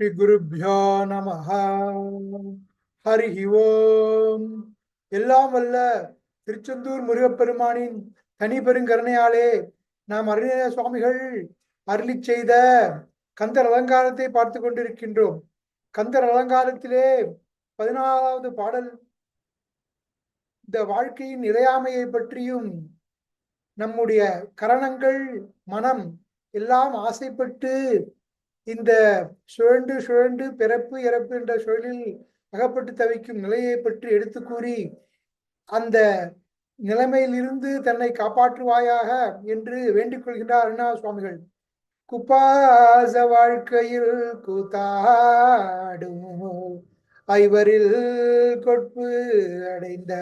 ஸ்ரீகுருப்யோ நம ஹரி ஓம். எல்லாம் வல்ல திருச்செந்தூர் முருகப்பெருமானின் தனி பெருங்கருணையாலே நாம் அருணய சுவாமிகள் அருளி செய்த கந்தர் அலங்காரத்தை பார்த்து கொண்டிருக்கின்றோம். கந்தர் அலங்காரத்திலே பதினாலாவது பாடல். இந்த வாழ்க்கையின் நிலையாமையை பற்றியும் நம்முடைய கரணங்கள் மனம் எல்லாம் ஆசைப்பட்டு இந்த சுழண்டு சுழண்டு பிறப்பு இறப்பு என்ற சுழலில் அகப்பட்டு தவிக்கும் நிலையை பற்றி எடுத்து கூறி அந்த நிலைமையிலிருந்து தன்னை காப்பாற்றுவாயாக என்று வேண்டிக் கொள்கின்றார் அருணா சுவாமிகள் குப்பாச வாழ்க்கையில் கூத்தாடும் ஐவரில் கொட்பு அடைந்த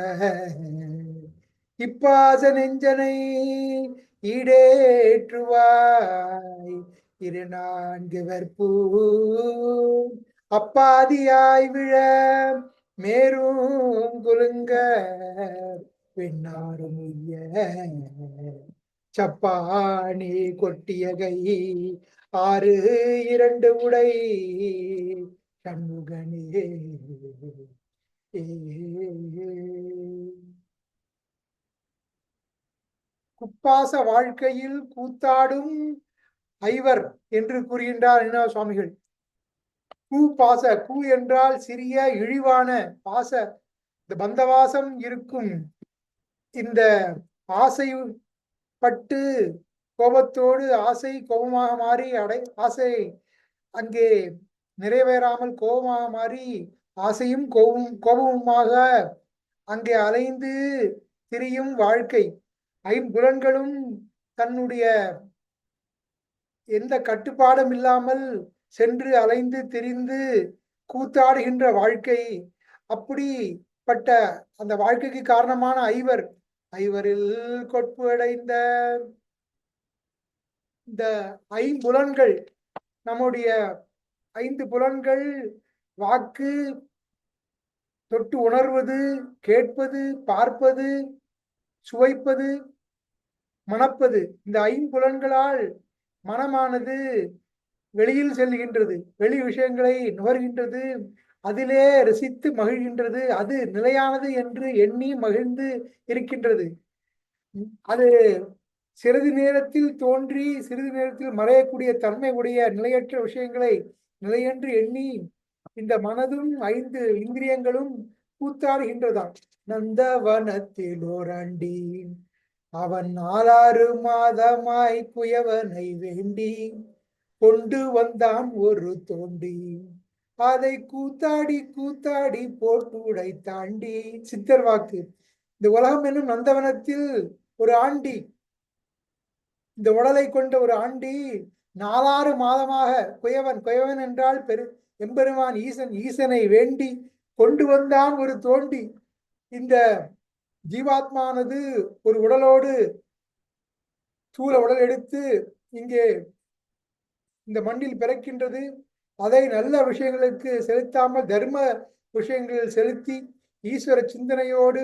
இப்பாச நெஞ்சனை ஈடேற்றுவாய். இரு நான்கு வெற்பூ அப்பாதியாய் விழ மேரும் குலுங்க பெண்ணாரும் சப்பாணி கொட்டியகை ஆறு இரண்டு உடை சண்முகனே. குப்பாச வாழ்க்கையில் கூத்தாடும் ஐவர் என்று கூறுகின்றார் என்ன சுவாமிகள். கூ பாச கூ என்றால் சிறிய இழிவான பாச. இந்த பந்தவாசம் இருக்கும் இந்த ஆசை பட்டு கோபத்தோடு ஆசை கோபமாக மாறி அடை ஆசை அங்கே நிறைவேறாமல் கோபமாக மாறி ஆசையும் கோபம் கோபமுமாக அங்கே அலைந்து திரியும் வாழ்க்கை. ஐம்புலன்களும் தன்னுடைய எந்த கட்டுப்பாடும் இல்லாமல் சென்று அலைந்து திரிந்து கூத்தாடுகின்ற வாழ்க்கை. அப்படிப்பட்ட அந்த வாழ்க்கைக்கு காரணமான ஐவர். ஐவரில் கொட்பு அடைந்த இந்த ஐம்புலன்கள் நம்முடைய ஐந்து புலன்கள் வாக்கு தொட்டு உணர்வது கேட்பது பார்ப்பது சுவைப்பது மணப்பது இந்த ஐம்புலன்களால் மனமானது வெளியில் செல்கின்றது வெளி விஷயங்களை நுகர்கின்றது அதிலே ரசித்து மகிழ்கின்றது அது நிலையானது என்று எண்ணி மகிழ்ந்து இருக்கின்றது. அது சிறிது நேரத்தில் தோன்றி சிறிது நேரத்தில் மறையக்கூடிய தன்மை உடைய நிலையற்ற விஷயங்களை நிலையென்று எண்ணி இந்த மனதும் ஐந்து இந்திரியங்களும் கூத்தாடுகின்றதாம். நந்தவனத்தில் ஓராண்டி அவன் நாலாறு மாதமாய் புயவனை வேண்டி கொண்டு வந்தான் ஒரு தோண்டி. அதை கூத்தாடி கூத்தாடி போட்டு உடை தாண்டி. சித்தர் வாக்கு. இந்த உலகம் என்னும் நந்தவனத்தில் ஒரு ஆண்டி. இந்த உடலை கொண்ட ஒரு ஆண்டி நாலாறு மாதமாக குயவன் குயவன் என்றால் பெரு எம்பெருமான் ஈசன் ஈசனை வேண்டி கொண்டு வந்தான் ஒரு தோண்டி. இந்த ஜீவாத்மானது ஒரு உடலோடு தூள உடல் எடுத்து இங்கே இந்த மண்ணில் பிறக்கின்றது. அதை நல்ல விஷயங்களுக்கு செலுத்தாமல் தர்ம விஷயங்களில் செலுத்தி ஈஸ்வர சிந்தனையோடு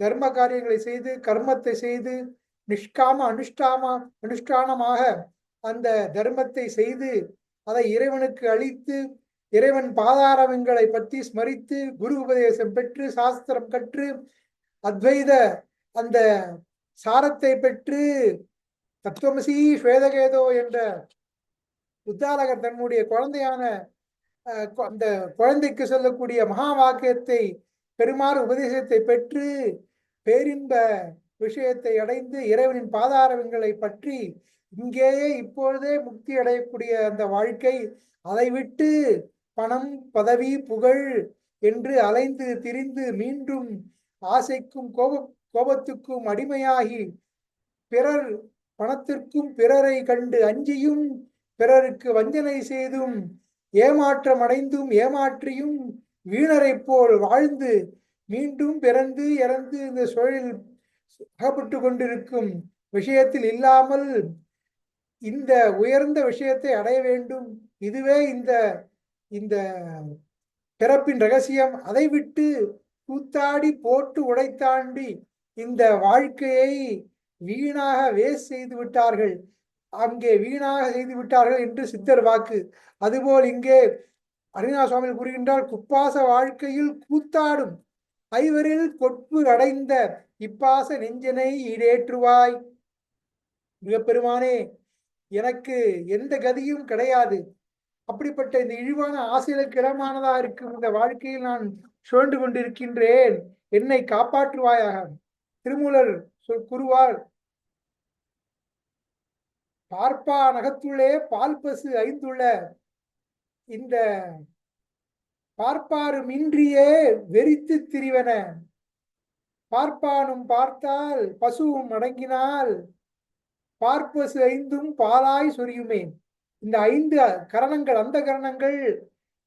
தர்ம காரியங்களை செய்து கர்மத்தை செய்து நிஷ்காம அனுஷ்டாம அனுஷ்டானமாக அந்த தர்மத்தை செய்து அதை இறைவனுக்கு அளித்து இறைவன் பாதாரவங்களை பற்றி ஸ்மரித்து குரு உபதேசம் பெற்று சாஸ்திரம் கற்று அத்வைத அந்த சாரத்தை பெற்று தத்துவமசி ஸ்வேதகேதோ என்ற புத்தாலகர் தன்னுடைய குழந்தையான அந்த குழந்தைக்கு சொல்லக்கூடிய மகா வாக்கியத்தை பெருமாறு உபதேசத்தை பெற்று பேரின்ப விஷயத்தை அடைந்து இறைவனின் பாதாரவங்களை பற்றி இங்கேயே இப்பொழுதே முக்தி அடையக்கூடிய அந்த வாழ்க்கை அதை விட்டு பணம் பதவி புகழ் என்று அலைந்து திரிந்து மீண்டும் ஆசைக்கும் கோப கோபத்துக்கும் அடிமையாகி பிறர் பணத்திற்கும் பிறரை கண்டு அஞ்சியும் பிறருக்கு வஞ்சனை செய்தும் ஏமாற்றம் அடைந்தும் ஏமாற்றியும் வீணரை போல் வாழ்ந்து மீண்டும் பிறந்து இறந்து இந்த சூழலில் அகப்பட்டு கொண்டிருக்கும் விஷயத்தில் இல்லாமல் இந்த உயர்ந்த விஷயத்தை அடைய வேண்டும். இதுவே இந்த இந்த பிறப்பின் ரகசியம். அதை விட்டு கூத்தாடி போட்டு உடைத்தாண்டி இந்த வாழ்க்கையை வீணாக வேஸ்ட் செய்து விட்டார்கள். அங்கே வீணாக செய்து விட்டார்கள் என்று சித்தர் வாக்கு. அதுபோல் இங்கே அருணா சுவாமி கூறுகின்றார் குப்பாச வாழ்க்கையில் கூத்தாடும் ஐவரில் கொட்பு அடைந்த இப்பாச நெஞ்சனை ஈடேற்றுவாய். மிகப்பெருமானே எனக்கு எந்த கதியும் கிடையாது. அப்படிப்பட்ட இந்த இழிவான ஆசைகளுக்கு இடமானதா இருக்கும் இந்த வாழ்க்கையில் நான் சுழண்டு கொண்டிருக்கின்றேன். என்னை காப்பாற்றுவாயாக. திருமூலர் சொல் கூறுவார். பார்ப்பா நகத்துள்ளே பால் பசு ஐந்துள்ள. இந்த பார்ப்பாரும் இன்றியே வெறித்து திரிவன. பார்ப்பானும் பார்த்தால் பசுவும் அடங்கினால் பார்ப்பசு ஐந்தும் பாலாய் சொரியுமே. இந்த ஐந்து கரணங்கள் அந்த கரணங்கள்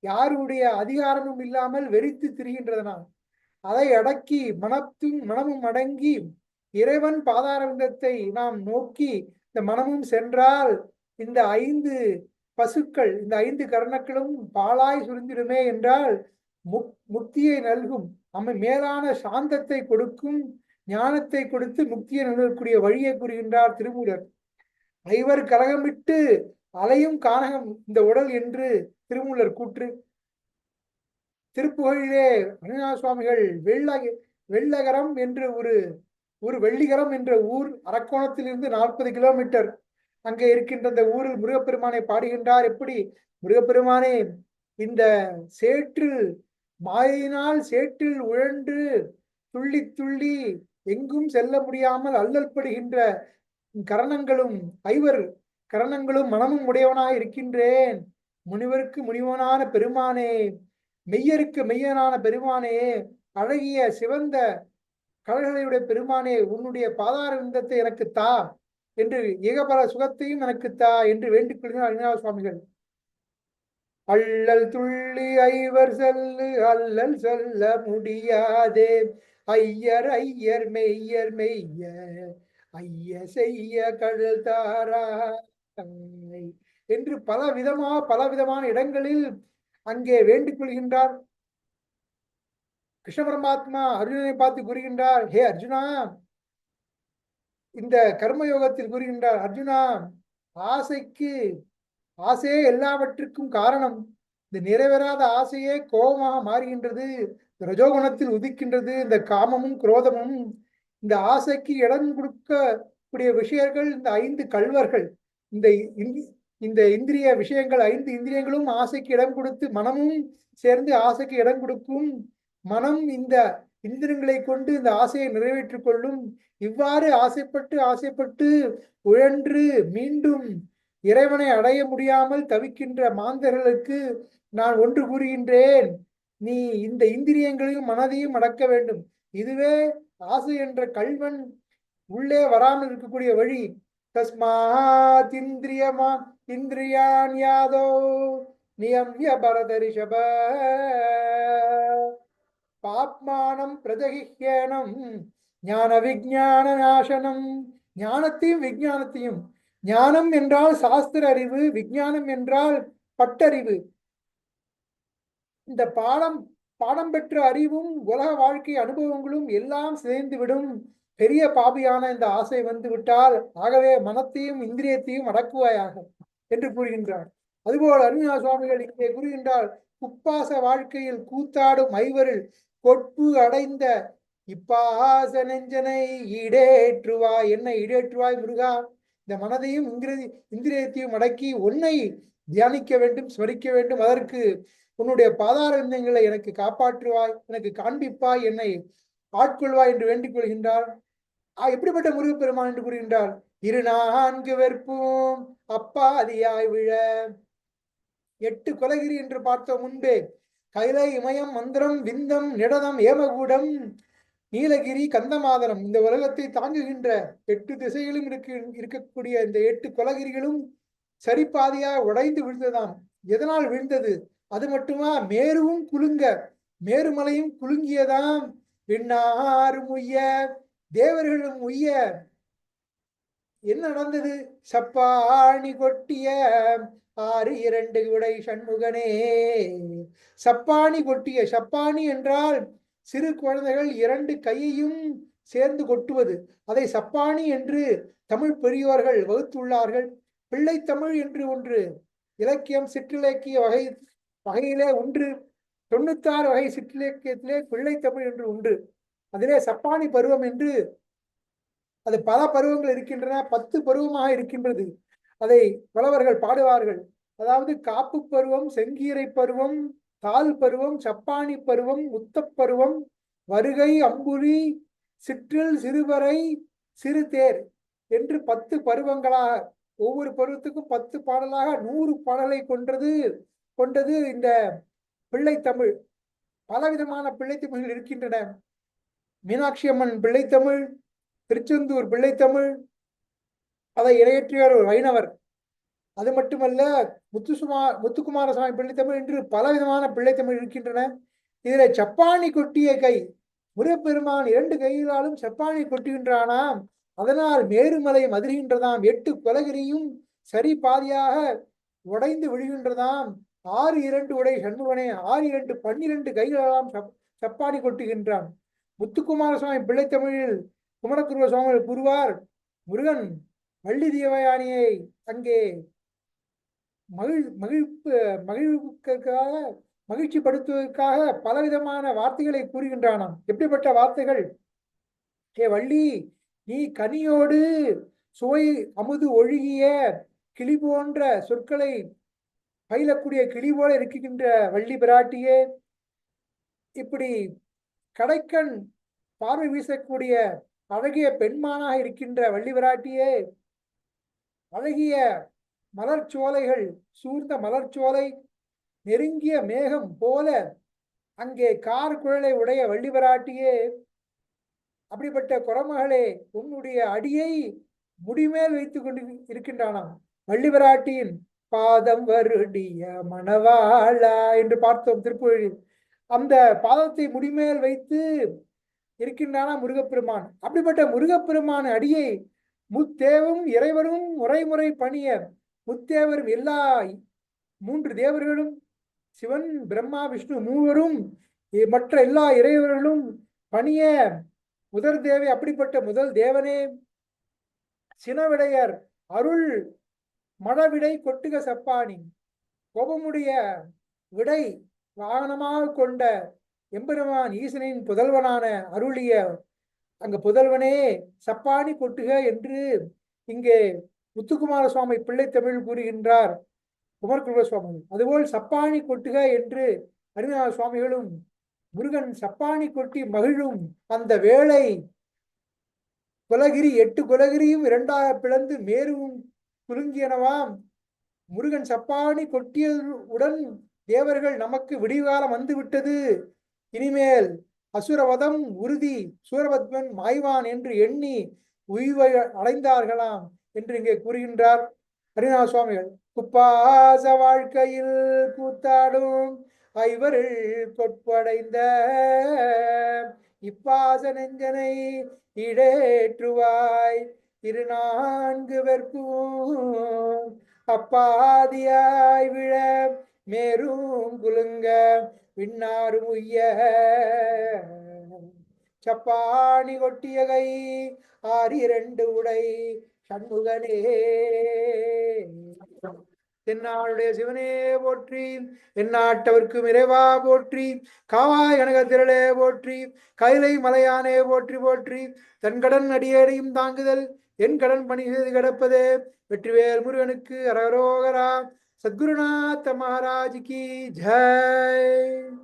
யாருடைய அதிகாரமும் இல்லாமல் வெறித்து திரிகின்றதனால் அதை அடக்கி மனத்தும் மனமும் அடங்கி இறைவன் பாதாரவிந்தத்தை நாம் நோக்கி இந்த மனமும் சென்றால் இந்த ஐந்து பசுக்கள் இந்த ஐந்து கர்ணக்களும் பாலாய் சுருந்திடுமே என்றால் முக் முக்தியை நல்கும். அம்மை மேலான சாந்தத்தை கொடுக்கும் ஞானத்தை கொடுத்து முக்தியை நல்கக்கூடிய வழியை கூறுகின்றார் திருமூலர். ஐவர் கலகமிட்டு அலையும் கானகம் இந்த உடல் என்று திருமூலர் கூற்று. திருப்புகழிலே ரங்கநாத சுவாமிகள் வெள்ளக வெள்ளகரம் என்று ஒரு ஒரு வெள்ளிகரம் என்ற ஊர் அரக்கோணத்திலிருந்து நாற்பது கிலோமீட்டர். அங்கே இருக்கின்ற அந்த ஊரில் முருகப்பெருமானை பாடுகின்றார். எப்படி? முருகப்பெருமானே இந்த சேற்று மாயினால் சேற்றில் உழன்று துள்ளி துள்ளி எங்கும் செல்ல முடியாமல் அல்லல் படுகின்ற கரணங்களும் ஐவர் கரணங்களும் மனமும் உடையவனாய் இருக்கின்றேன். முனிவருக்கு முனிவனான பெருமானே மெய்யருக்கு மெய்யனான பெருமானே அழகிய சிவந்த கடல்களையுடைய பெருமானே உன்னுடைய பாதார விந்தத்தை எனக்கு தா என்று ஏகபல சுகத்தையும் எனக்கு தா என்று வேண்டிக் கொள்கிறார் அருணாத சுவாமிகள். அள்ளல் துள்ளி ஐவர் செல்லு அல்லல் சொல்ல முடியாதே. ஐயர் ஐயர் மெய்யர் மெய்ய ஐய செய்ய கடல் தாரா. என்று பல விதமா பல விதமான இடங்களில் அங்கே வேண்டிக் கொள்கின்றார். கிருஷ்ண பரமாத்மா அர்ஜுனனை பார்த்து கூறுகின்றார் ஹே அர்ஜுனா! இந்த கர்மயோகத்தில் கூறுகின்றார் அர்ஜுனா ஆசைக்கு ஆசையே எல்லாவற்றிற்கும் காரணம். இந்த நிறைவேறாத ஆசையே கோபமாக மாறுகின்றது. ரஜோகுணத்தில் உதிக்கின்றது. இந்த காமமும் குரோதமும் இந்த ஆசைக்கு இடம் கொடுக்கக்கூடிய விஷயங்கள் இந்த ஐந்து கல்வர்கள் இந்த இந்த இந்திரிய விஷயங்கள் ஐந்து இந்திரியங்களும் ஆசைக்கு இடம் கொடுத்து மனமும் சேர்ந்து ஆசைக்கு இடம் கொடுக்கும். மனம் இந்த இந்திரங்களை கொண்டு இந்த ஆசையை நிறைவேற்றிக் கொள்ளும். இவ்வாறு ஆசைப்பட்டு ஆசைப்பட்டு உழன்று மீண்டும் இறைவனை அடைய முடியாமல் தவிக்கின்ற மாந்தர்களுக்கு நான் ஒன்று கூறுகின்றேன். நீ இந்த இந்திரியங்களையும் மனதையும் அடக்க வேண்டும். இதுவே ஆசை என்ற கல்வன் உள்ளே வராமல் இருக்கக்கூடிய வழி. தஸ்மாத் இந்திரியமா இந்திரியான் யாதோ நியம்ய பரதரிஷப பாப்மானம் பிரதகிஹேனம் ஞான விஜான நாசனம் ஞானத்தையும் விஜானத்தையும் ஞானம் என்றால் சாஸ்திர அறிவு விஜானம் என்றால் பட்டறிவு. இந்த பாடம் பாடம் பெற்ற அறிவும் உலக வாழ்க்கை அனுபவங்களும் எல்லாம் சிதைந்து விடும் பெரிய பாபியான இந்த ஆசை வந்து விட்டால் ஆகவே மனத்தையும் இந்திரியத்தையும் அடக்குவாயாக என்று கூறுகின்றார். அதுபோல் அருணா சுவாமிகள் இங்கே கூறுகின்றால் உப்பாச வாழ்க்கையில் கூத்தாடும் ஐவரில் கொட்பு அடைந்த இப்பாச நெஞ்சனை இடேற்றுவாய் என்னை இடேற்றுவாய் முருகா. இந்த மனதையும் இந்திரி இந்திரியத்தையும் அடக்கி உன்னை தியானிக்க வேண்டும் ஸ்மரிக்க வேண்டும். அதற்கு உன்னுடைய பாதார விந்தங்களை எனக்கு காப்பாற்றுவாய் எனக்கு காண்பிப்பாய் என்னை ஆட்கொள்வா என்று வேண்டிக் கொள்கின்றார் எப்படிப்பட்ட முருகப்பெருமான் என்று கூறுகின்றார்? இரு நான்கு வெறுப்பும் அப்பா அதியாய் விழ. எட்டு கொலகிரி என்று பார்த்த முன்பே கைலை இமயம் மந்திரம் விந்தம் நிடதம் ஏமகூடம் நீலகிரி கந்தமாதனம் இந்த உலகத்தை தாங்குகின்ற எட்டு திசைகளும் இருக்கு இருக்கக்கூடிய இந்த எட்டு கொலகிரிகளும் சரிபாதியாக உடைந்து விழுந்ததாம். எதனால் விழுந்தது? அது மட்டுமா? மேருவும் குலுங்க மேருமலையும் குலுங்கியதாம். விண்ணாரும் உய்ய தேவர்களும் உய்ய என்ன நடந்தது? சப்பாணி கொட்டிய ஆறு இரண்டு உடை சண்முகனே. சப்பாணி கொட்டிய சப்பாணி என்றால் சிறு குழந்தைகள் இரண்டு கையையும் சேர்ந்து கொட்டுவது. அதை சப்பாணி என்று தமிழ் பெரியோர்கள் வகுத்துள்ளார்கள். பிள்ளை தமிழ் என்று ஒன்று இலக்கியம் சிற்றிலக்கிய வகை வகையிலே ஒன்று. தொண்ணூத்தாறு வகை சிற்றிலக்கியத்திலே பிள்ளை தமிழ் என்று உண்டு. அதிலே சப்பானி பருவம் என்று அது பல பருவங்கள் இருக்கின்றன பத்து பருவமாக இருக்கின்றது. அதை புலவர்கள் பாடுவார்கள். அதாவது காப்பு பருவம் செங்கீரை பருவம் தால் பருவம் சப்பானி பருவம் முத்தப்பருவம் வருகை அம்புலி சிற்றில் சிறுவரை சிறுதேர் என்று பத்து பருவங்களாக ஒவ்வொரு பருவத்துக்கும் பத்து பாடலாக நூறு பாடலை கொன்றது கொண்டது இந்த பிள்ளை தமிழ். பலவிதமான பிள்ளை இருக்கின்றன. மீனாட்சி அம்மன் பிள்ளைத்தமிழ் திருச்செந்தூர் பிள்ளைத்தமிழ் அதை இணையற்றியவர் ஒரு வைணவர். அது மட்டுமல்ல முத்துசுமா முத்துக்குமாரசாமி பிள்ளைத்தமிழ் என்று பலவிதமான பிள்ளைத்தமிழ் இருக்கின்றன. இதில் சப்பானி கொட்டிய கை. முருகப்பெருமான் இரண்டு கையிலாலும் சப்பானி கொட்டுகின்றானாம். அதனால் மேருமலை மதுகின்றதாம் எட்டு கொலகிரியும் சரி பாதியாக உடைந்து விழுகின்றதாம். ஆறு இரண்டு உடை சண்முகனே ஆறு இரண்டு பன்னிரண்டு கைகளெல்லாம் சப்பாடி கொட்டுகின்றான். முத்துக்குமாரசுவாமி பிள்ளைத்தமிழில் குமரகுருவ சுவாமி கூறுவார் முருகன் வள்ளி தேவயானியை அங்கே மகிழ் மகிழ்ப்பு மகிழ்வுக்காக மகிழ்ச்சி படுத்துவதற்காக பலவிதமான வார்த்தைகளை கூறுகின்றானாம். எப்படிப்பட்ட வார்த்தைகள்? ஏ வள்ளி நீ கனியோடு சுவை அமுது ஒழுகிய கிளி போன்ற சொற்களை பயிலக்கூடிய கிளி போல இருக்கின்ற வள்ளி பிராட்டியே இப்படி கடைக்கண் பார்வை வீசக்கூடிய அழகிய பெண்மானாக இருக்கின்ற வள்ளி பிராட்டியே அழகிய மலர்ச்சோலைகள் சூர்ந்த மலர்ச்சோலை நெருங்கிய மேகம் போல அங்கே கார் குழலை உடைய வள்ளி பிராட்டியே அப்படிப்பட்ட குரமகளே உன்னுடைய அடியை முடிமேல் வைத்துக் கொண்டு இருக்கின்றானாம் வள்ளிபராட்டியின் பாதம் வருடிய மணவாளா என்று பார்த்தோம் திருப்புழில் அந்த பாதத்தை முடிமேல் வைத்து இருக்கின்றானா முருகப்பெருமான்? அப்படிப்பட்ட முருகப்பெருமான் அடியை முத்தேவும் இறைவரும் முறைமுறை பணிய முத்தேவரும் எல்லா மூன்று தேவர்களும் சிவன் பிரம்மா விஷ்ணு மூவரும் மற்ற எல்லா இறைவர்களும் பணிய முதற் தேவை. அப்படிப்பட்ட முதல் தேவனே சினவிடையர் அருள் மழவிடை கொட்டுக சப்பானி. கோபமுடைய விடை வாகனமாக கொண்ட எம்பெருமான் ஈசனின் புதல்வனான அருளிய அங்க புதல்வனே சப்பானி கொட்டுக என்று இங்கே முத்துக்குமார சுவாமி பிள்ளை தமிழ் கூறுகின்றார். குமரகுருவ சுவாமி அதுபோல் சப்பானி கொட்டுக என்று அருணா சுவாமிகளும் முருகன் சப்பானி கொட்டி மகிழும். அந்த வேளை குலகிரி எட்டு குலகிரியும் இரண்டாக பிளந்து மேருவும் குலுங்கியனவாம் முருகன் சப்பானி கொட்டியதுடன் தேவர்கள் நமக்கு விடிகாலம் வந்துவிட்டது. இனிமேல் அசுரவதம் உறுதி. சூரபத்மன் மாய்வான் என்று எண்ணி உய்வை அடைந்தார்களாம் என்று இங்கே கூறுகின்றார் ஹரிநாத சுவாமிகள் குப்பாச வாழ்க்கையில் கூத்தாடும் ஐவரில் பொற்படைந்த இப்பாச நெஞ்சனை இடேற்றுவாய் இரு நான்கு வெற்பும் அப்பாதியாய் விழ மேரும் குலுங்க விண்ணாறு உய்ய. சப்பாணி கொட்டிய கை ஆறிரண்டு உடை சண்முகனே. தென்னாளுடைய சிவனே போற்றி எந்நாட்டவர்க்கு இறைவா போற்றி காவாய் கனகத்திரளே போற்றி கைலை மலையானே போற்றி போற்றி தன் கடன் அடியேறையும் தாங்குதல் என் கடன் பணி செய்து கிடப்பதே வெற்றிவேல் முருகனுக்கு அரகரோகரா சத்குருநாத மகாராஜ் கி ஜெய்.